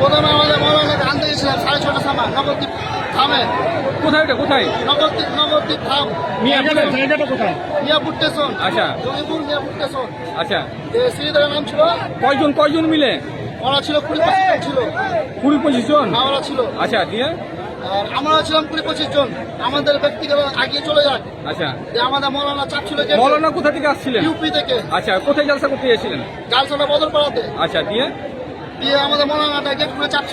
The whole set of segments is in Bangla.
প্রথমে আমাদের মৌলানাকে আনতে গেছিলাম সাড়ে ছটার সময়। নবদ্বীপ থামে কোথায় এটা? কোথায়? নবদ্বীপ নবদ্বীপ থাম মিয়াপুরে। মিয়াপুর স্টেশন। আচ্ছা। জঙ্গিপুর মিয়াপুর স্টেশন। আচ্ছা। শ্রীধরের নাম ছিল? কয়জন কয়জন মিলে? ওরা ছিল কুড়ি পঁচিশ জন ছিল। কুড়ি পঁচিশ জন? হ্যাঁ, ওরা ছিল। আচ্ছা দিয়ে? আর আমরা ছিলাম কুড়ি পঁচিশ জন। আমাদের ব্যক্তিগত আগিয়ে চলে যাক। আচ্ছা। যে আমাদের মৌলানা চাপ ছিল যে মৌলানা কোথা থেকে আসছিলেন? ইউপি থেকে। আচ্ছা কোথায় জলসা করতে এসেছিলেন জালসাটা বদল পাড়াতে আচ্ছা দিয়ে? দিয়ে আমাদের মনে মৌলানাটা গেট খুলে চাপ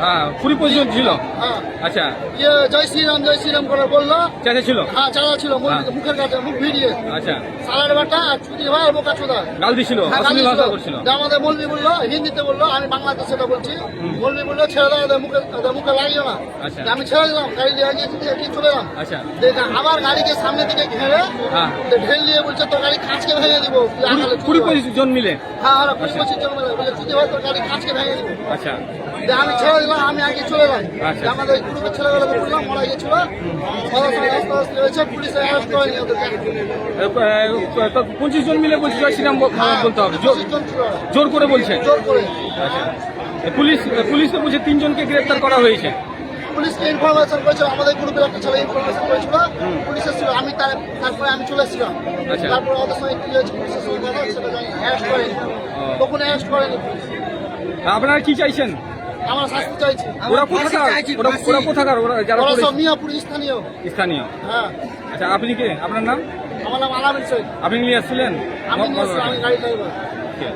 হ্যাঁ কুড়ি পঁচিশ জন ছিল? হ্যাঁ। আচ্ছা। ইয়ে জয় শ্রীরাম জয় শ্রীরাম করে বলল চাচা ছিল? হ্যাঁ চাঁদা ছিল মুখ- হ্যাঁ। মুখের কাছে মুখ ভিড়িয়ে আচ্ছা। সালার বাটা আর ছুটি ভাই আর বোকা চোদা গাল দিছিল হ্যাঁ, অশ্লীল গালি ভাষা করছিল। যে আমাদের মৌলবি বলল হিন্দিতে বলল আমি বাংলাতে সেটা বলছি। মৌলবি বলল ছেড়ে দাও ওদের মুখে ওদের মুখে লাগিও না। আচ্ছা। যে আমি ছেড়ে দিলাম গাড়ি দিয়ে এগিয়ে এগিয়ে চলে এলাম। আচ্ছা। দেখে আবার গাড়িকে সামনের দিকে ঘেরে হ্যাঁ। ঢেল দিয়ে বলছে তোর গাড়ি কাঁচকে ভেঙে দিব তুই কুড়ি- কুড়ি চুদি পঁচিশ জন মিলে? হ্যাঁ হ্যাঁ কুড়ি পঁচিশ জন মিলে বলে গাড়ি কাঁচকে ভেঙে দিব আচ্ছা। আমি ছেড়ে দিলাম আমি আগে চলে। আমাদের গ্রুপের বললাম গেছিল। পঁচিশ জন মিলে বলছি জয় শ্রীরাম হ্যাঁ, বলতে হবে। জোর- করে বলছে? জোর করে। আচ্ছা। পুলিশ পুলিশ তো বলছে তিনজনকে গ্রেফতার করা হয়েছে। পুলিশকে ইনফরমেশন করেছিল আমাদের গ্রুপের একটা ছেলে ইনফরমেশন করেছিল। পুলিশ এসেছিল আমি তার- তারপরে আমি চলে এসেছিলাম। আচ্ছা। তারপরে ওদের সঙ্গে কি হয়েছে পুলিশের সঙ্গে কথা সেটা অ্যারেস্ট করেনি তখন অ্যারেস্ট করেনি। আপনারা কি চাইছেন? আমরা শাস্তি চাইছি। ওরা কোথাকার? ওরা ওরা কোথাকার? ওরা যারা ওরা করেছে? সব মিয়াপুর স্থানীয়। স্থানীয়। হ্যাঁ। আচ্ছা আপনি কে? আপনার নাম? আমার নাম আলামিন শেখ আপনি নিয়ে আসছিলেন? আমি নিয়ে এসেছি, আমি গাড়ি ড্রাইভার Okay.